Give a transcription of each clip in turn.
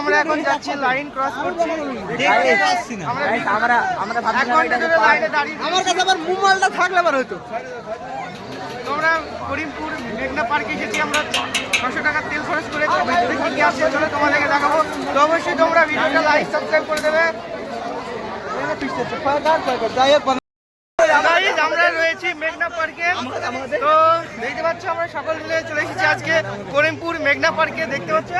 আমরা এখন যাচ্ছি লাইন ক্রস করছি। আমরা আমরা আমরা এক ভাবছিলাম এটা লাইনে দাঁড়িয়ে আমার কাছে আবার মোবাইলটা থাকলে আবার হতো তোমরা করিমপুর মেঘনা পার্কে এসেছি আমরা ছশো টাকা তেল খরচ করে ভিতরে কি কি আছে চলো তোমাদেরকে দেখাবো। তো অবশ্যই তোমরা ভিডিওটা লাইক সাবস্ক্রাইব করে দেবে। Guys, আমরা রয়েছি মেঘনা পার্কে তো দেখতে পাচ্ছ আমরা সকল মিলে চলে এসেছি আজকে করিমপুর মেঘনা পার্কে দেখতে পাচ্ছ।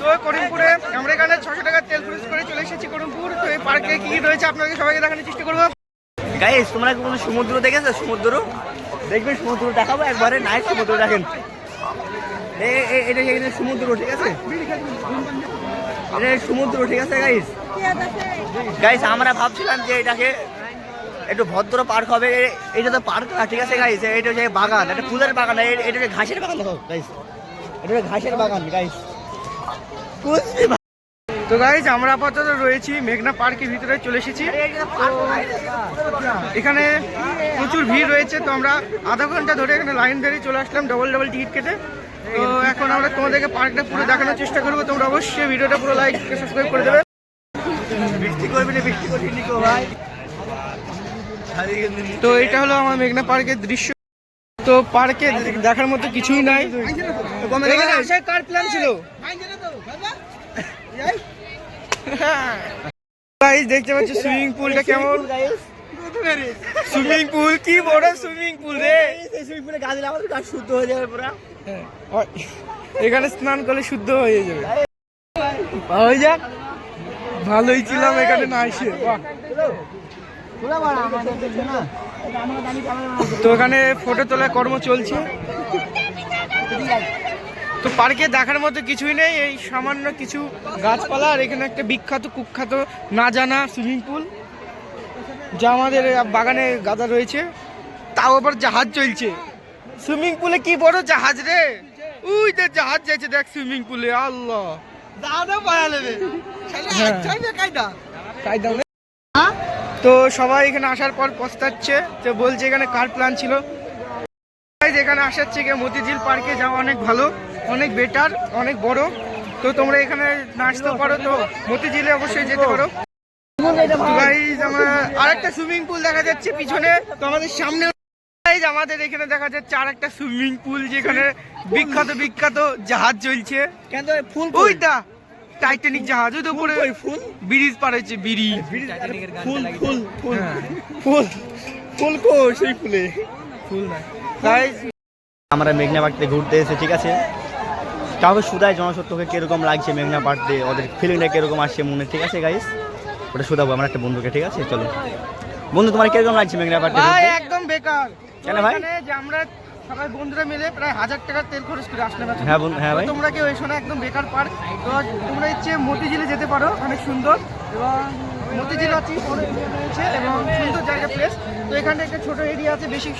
তো করিমপুরে আমরা এখানে ছশো টাকার তেল খরচ করে চলে এসেছি করিমপুর তো এই পার্কে কি কি রয়েছে আপনাকে সবাইকে দেখানোর চেষ্টা করব গাইস তোমরা কোনো সমুদ্র দেখেছ সমুদ্র দেখবে সমুদ্র দেখাবো একবারে নাইট সমুদ্র দেখেন এটা সমুদ্র ঠিক আছে এটা সমুদ্র, ঠিক আছে গাইস গাইস আমরা ভাবছিলাম যে এটাকে একটু ভদ্র পার্ক হবে। এটা তো পার্ক না, ঠিক আছে গাইস এটা হচ্ছে বাগান, এটা ফুলের বাগান এটা হচ্ছে ঘাসের বাগান, দেখো গাইস এটা ঘাসের বাগান গাইস তো গাইজ আমরা আপাতত রয়েছি মেঘনা পার্কের ভিতরে চলে এসেছি। এখানে প্রচুর ভিড় রয়েছে, তো আমরা আধা ঘণ্টা ধরে এখানে লাইন ধরে চলে আসলাম ডবল ডবল টিকিট কেটে। তো এখন আমরা তোমাদেরকে পার্কটা পুরো দেখানোর চেষ্টা করব। তোমরা অবশ্যই ভিডিওটা পুরো লাইক সাবস্ক্রাইব করে দেবে। বৃষ্টি করবি না বৃষ্টি করবি নিকো ভাই। তো এটা হলো আমার মেঘনা পার্কের দৃশ্য। তো পার্কে দেখার মতো কিছুই নাই। কার প্ল্যান ছিল? দেখতে পাচ্ছি সুইমিং পুলটা কেমন? Swimming pool? কি বড় সুইমিং পুল রে? সুইমিং পুলে গা দিলে আমাদের গা শুদ্ধ হয়ে যাবে পুরা। এখানে স্নান করলে শুদ্ধ হয়ে যাবে। হয়ে যাক। ভালোই ছিলাম এখানে না এসে। তো এখানে ফটো তোলার কর্ম চলছে। তো পার্কে দেখার মতো কিছুই নেই। এই সামান্য কিছু গাছপালা আর এখানে একটা বিখ্যাত, কুখ্যাত, না জানা সুইমিং পুল যা আমাদের বাগানে গাদা রয়েছে। তাও আবার জাহাজ চলছে। সুইমিং পুলে কি বড় জাহাজ রে? উই যে জাহাজ যাচ্ছে দেখ সুইমিং পুলে আল্লাহ। দাদা পায়া নেবে কায়দা? নেই। তো সবাই এখানে আসার পর পস্তাচ্ছে তো বলছে এখানে কার প্ল্যান ছিল? এখানে আসার থেকে মতিঝিল পার্কে যাওয়া অনেক ভালো অনেক বেটার অনেক বড়। তো তোমরা এখানে নাচতে পারো তো মতিঝিলে অবশ্যই যেতে পারো। আমরা আরেকটা সুইমিং পুল দেখা যাচ্ছে পিছনে। তো আমাদের সামনে আমাদের এখানে দেখা যাচ্ছে আর একটা সুইমিং পুল যেখানে বিখ্যাত বিখ্যাত জাহাজ চলছে। কেন ফুল ওই দা টাইটানিক জাহাজ ওই তো উপরে ফুল? ব্রিজ পার হচ্ছে ব্রিজ। ফুল ফুল ফুল হ্যাঁ। ফুল ফুল কো সেই ফুলে? ফুল না। আমরা মেঘনা পার্কতে ঘুরতে এসে ঠিক আছে? কাউকে সুদায় জনসত্ত্বকে কীরকম লাগছে মেঘনা পার্কতে ওদের ফিলিংটা কীরকম আসছে মনে ঠিক আছে গাইস ওটা শুধাবো আমার একটা বন্ধুকে ঠিক আছে? চলো। বন্ধু তোমার কীরকম লাগছে মেঘনা পার্কতে ভাই একদম বেকার। কেন ভাই? এখানে যে আমরা সবাই বন্ধুরা মিলে প্রায় হাজার টাকার তেল খরচ করে আসলাম। হ্যাঁ বন্ধু হ্যাঁ ভাই। তোমরা কেউ এসো না একদম বেকার পার্ক। তো তোমরা ইচ্ছে মতিঝিলে যেতে পারো অনেক সুন্দর। এবং মতিঝিল আছে বড় এরিয়া রয়েছে এবং সুন্দর জায়গা প্লেস তো এখানে একটা ছোট এরিয়া আছে বেশি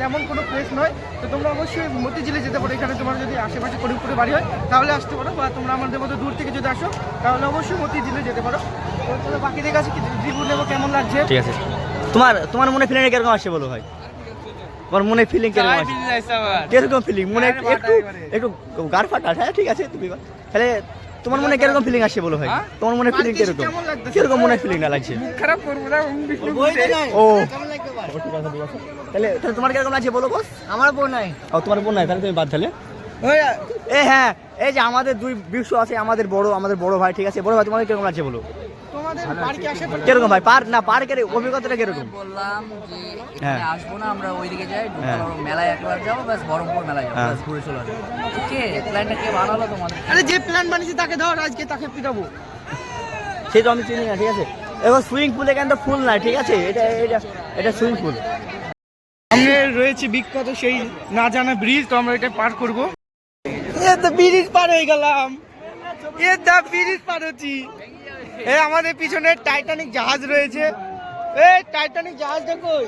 তেমন কোনো প্লেস নয়। তো তোমরা অবশ্যই মতিঝিলে যেতে পারো। এখানে তোমার যদি আশেপাশে করিমপুরে বাড়ি হয় তাহলে আসতে পারো বা তোমরা আমাদের মতো দূর থেকে যদি আসো তাহলে অবশ্যই মতিঝিলে যেতে পারো। তো তোমরা বাকিদের কাছে কি রিভিউ নেব কেমন লাগছে? ঠিক আছে। তোমার তোমার মনে ফিলিং কীরকম আসছে বলো ভাই? তোমার মনে ফিলিং কীরকম আসছে কীরকম ফিলিং মনে একটু একটু গার ফাটা হ্যাঁ ঠিক আছে তুমি তাহলে তোমার মনে কীরকম ফিলিং আসছে বলো ভাই? তোমার মনে ফিলিং কীরকম? কেমন? কীরকম মনে ফিলিং না লাগছে? খারাপ করব না ও তাহলে তাহলে তোমার কীরকম লাগছে বলো বস? আমার বোন নাই। ও তোমার বোন নাই তাহলে তুমি বাদ তাহলে। এ হ্যাঁ এই যে আমাদের দুই বিশ্ব আছে আমাদের বড় আমাদের বড় ভাই ঠিক আছে? বড় ভাই তোমাদের কীরকম লাগছে বলো? আসে কীরকম ভাই? পার না পার্কের অভিজ্ঞতাটা কীরকম? বললাম যে হ্যাঁ। এখানে আসব না আমরা ওইদিকে যাই হ্যাঁ। মেলায় একবার যাব ব্যাস বহরমপুর মেলায় যাব হ্যাঁ। ব্যাস ঘুরে চলে আসব। কে? প্ল্যানটা কে বানালো তোমাদের? আরে যে প্ল্যান বানিয়েছি তাকে ধর আজকে তাকে পিটাবো সেই তো আমি চিনি না ঠিক আছে? এবার সুইমিং পুলে কেন তো ফুল নাই ঠিক আছে? এটা এটা এটা সুইমিং পুল সামনে রয়েছে বিখ্যাত সেই না জানা ব্রিজ তো আমরা এটা পার করব। এ তো ব্রিজ পার হয়ে গেলাম। এ দা ব্রিজ পার হচ্ছি। এ আমাদের পিছনে টাইটানিক জাহাজ রয়েছে। এই টাইটানিক জাহাজটা কই?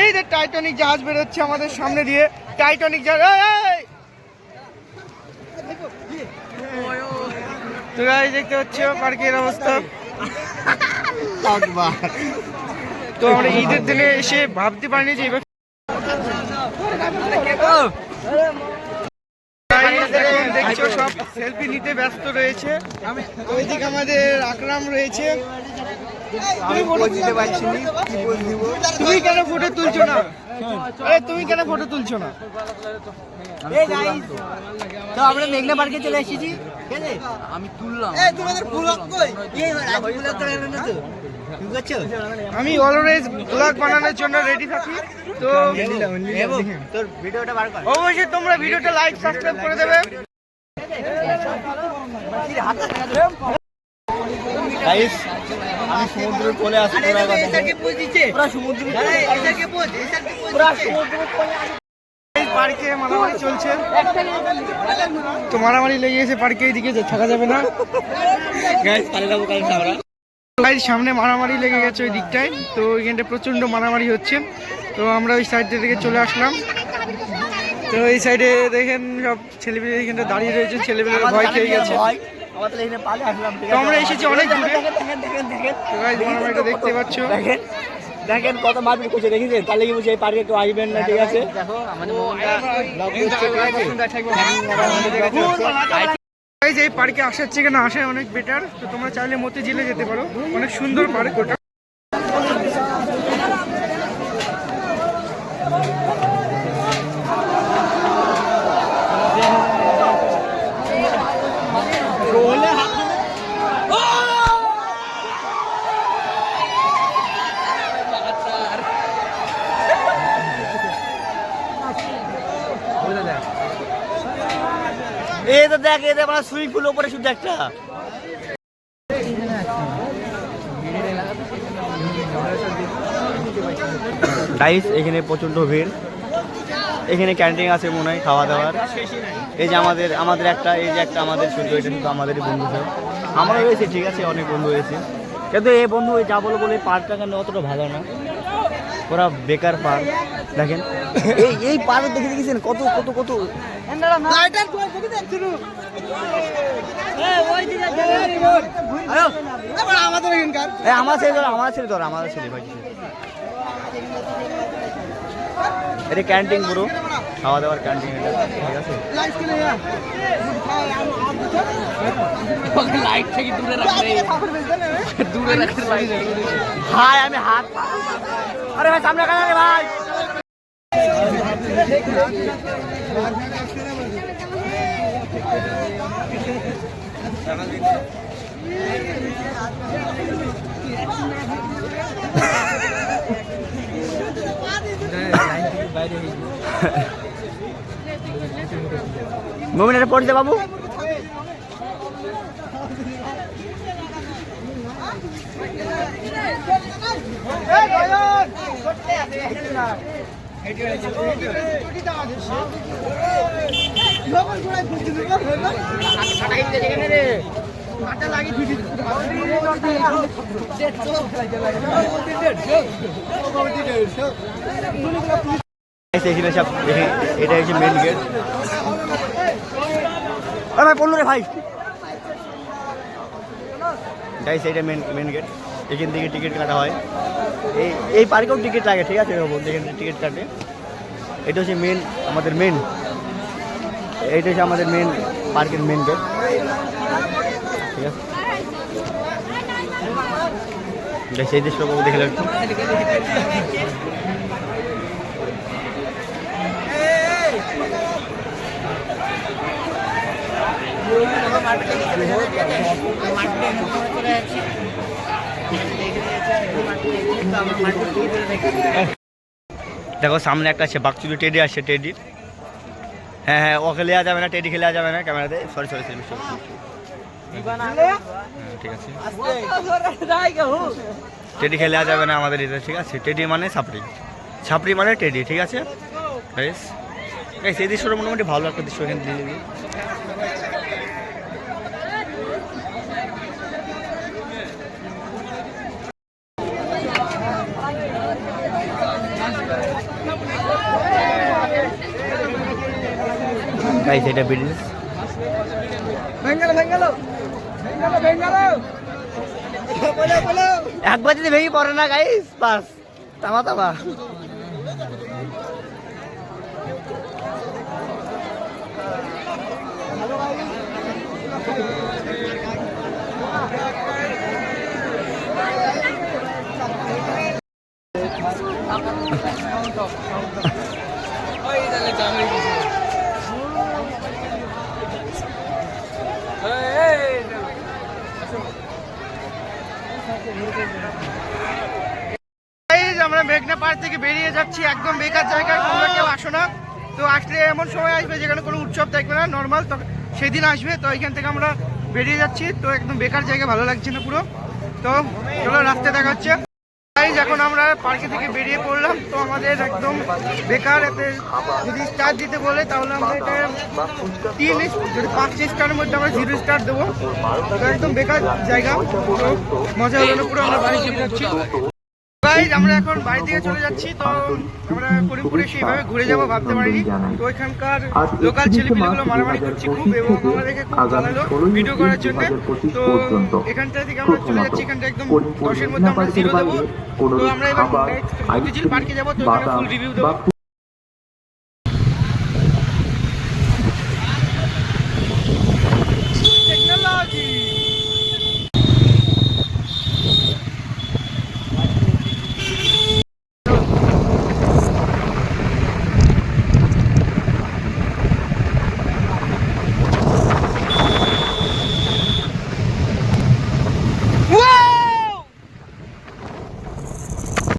এই যে টাইটানিক জাহাজ বেরোচ্ছে আমাদের সামনে দিয়ে। টাইটানিক জাহাজ এই, এই! তো গাইস দেখতে পাচ্ছ পার্কের অবস্থা। তো আমরা ঈদের দিনে এসে ভাবতে পারিনি যে এবার সব সেলফি নিতে ব্যস্ত রয়েছে। ওইদিকে আমাদের আকরাম রয়েছে। তুমি photo তুলতে পারছি তুমি কেন ফটো তুলছো না? আরে তুমি কেন ফটো তুলছো না? তো আমরা মেঘনা পার্কে চলে এসেছি। আমি তুললাম। এই তোমাদের ব্লগ কই? এই ব্লগ তো এলো না তো? আমি অলওয়েজ ব্লগ বানানোর জন্য রেডি থাকি। তো তোর ভিডিওটা বার কর। অবশ্যই তোমরা ভিডিওটা লাইক সাবস্ক্রাইব করে দেবে। গাইস আমি সমুদ্রের কোলে সমুদ্র পার্কে মারামারি চলছে। তো মারামারি লেগে গেছে পার্কে এইদিকে থাকা যাবে না। গাইস পালে যাব কাল আমরা। গাইজ সামনে মারামারি লেগে গেছে ওই দিকটায়। তো ওইখানটা প্রচণ্ড মারামারি হচ্ছে। তো আমরা ওই সাইড থেকে চলে আসলাম। তো এই সাইডে দেখেন সব ছেলেমেয়ে এখানটা দাঁড়িয়ে রয়েছে। ছেলেমেয়েরা ভয় খেয়ে গেছে। আমরা তো এখানে পালে আসলাম ঠিক আছে? আমরা এসেছি অনেক দূরে। দেখেন দেখেন দেখেন তো গাইজ মারামারিটা দেখতে পাচ্ছ। দেখেন দেখেন কত মারপিট করছে দেখেছেন? তাহলে কি বলছে এই পার্কে একটু আসবেন না ঠিক আছে? দেখো আমাদের এই পার্কে আসার থেকে না আসা অনেক বেটার তো তোমরা চাইলে মতিঝিলে যেতে পারো। অনেক সুন্দর পার্ক ওটা। দেখ তো আমরা সুইমিং পুল উপরে শুধু একটা। গাইস এখানে প্রচণ্ড ভিড়। এখানে ক্যান্টিন আছে মনে হয়, খাওয়া দাওয়ার। এই যে আমাদের আমাদের একটা, এই যে একটা আমাদের শুধু, এটা শুধু আমাদেরই বন্ধু সব। আমরা রয়েছে ঠিক আছে, অনেক বন্ধু হয়েছে। কিন্তু এই বন্ধু যা বলো বলে পার্কটা কেন অতটা ভালো না? ওরা বেকার পার্ক, দেখেন। এই এই পার্ক দেখে দেখেছেন কত কত কত আমার ছেলে ধর আমার ছেলে ধর আমার ছেলে ভাই এটা ক্যান্টিন পুরো খাওয়া দাওয়ার ক্যান্টিন লাইট থেকে দূরে রাখলে দূরে হাই আমি হাত আরে ভাই সামনে ভাই মমিন এটা পড়ছে বাবু? এটা হচ্ছে মেন গেট ভাই রে ভাই। এটা মেন মেন গেট এখান থেকে টিকিট কাটা হয়। এই এই পার্কেও টিকিট লাগে, ঠিক আছে? এখানে টিকিট কাটে। এটা হচ্ছে মেন আমাদের মেন এইটা হচ্ছে আমাদের মেন পার্কের মেন গেট ঠিক আছে? এই দৃশ্য দেখে একটু দেখো, সামনে একটা আছে বাকচুরি টেডি আছে টেডি। হ্যাঁ হ্যাঁ ওকে নেওয়া যাবে না, টেডি খেলা যাবে না ক্যামেরাতে। সরি সরি সরি ঠিক আছে। টেডি খেলে যাবে না আমাদের এটা ঠিক আছে? টেডি মানে ছাপড়ি। ছাপড়ি মানে টেডি, ঠিক আছে? বেশ। এই দৃশ্যটা মোটামুটি ভালো একটা দৃশ্য এখানে দিয়ে গাইস এটা বিজনেস একবার যদি ভেঙে পড়ে না গাইস বাস তামা তামা ওই তাহলে জামাই দিছে এই এই Guys, আমরা মেঘনা পাড় থেকে বেরিয়ে যাচ্ছি একদম বেকার জায়গায়, তোমরা কেউ আসো না। তো আসলে এমন সময় আসবে যেখানে কোনো উৎসব থাকবে না নর্মাল তো সেদিন আসবে, তো এখান থেকে আমরা বেরিয়ে যাচ্ছি। তো একদম বেকার জায়গা, ভালো লাগছে না পুরো। তো চলো রাস্তায় দেখা হচ্ছে। Guys, এখন আমরা পার্কে থেকে বেরিয়ে পড়লাম। তো আমাদের একদম বেকার এতে যদি স্টার দিতে বলে তাহলে আমরা এটা তিন যদি পাঁচ স্টারের মধ্যে আমরা জিরো স্টার দেবো। একদম বেকার জায়গা। মজা হলো পুরো আমরা বাড়ি যাচ্ছি গাইজ আমরা এখন বাড়ি থেকে চলে যাচ্ছি তো আমরা করিমপুরে সেইভাবে ঘুরে যাব ভাবতে পারিনি। তো ওইখানকার লোকাল ছেলেপিলেগুলো মারামারি করছি খুব এবং দেখে খুব জানালো ভিডিও করার জন্য। তো এখানটা থেকে আমরা চলে যাচ্ছি এখানটা একদম দশের মধ্যে আমরা জিরো দেবো। তো আমরা এবার পার্কে যাব তো ফুল রিভিউ দেবো।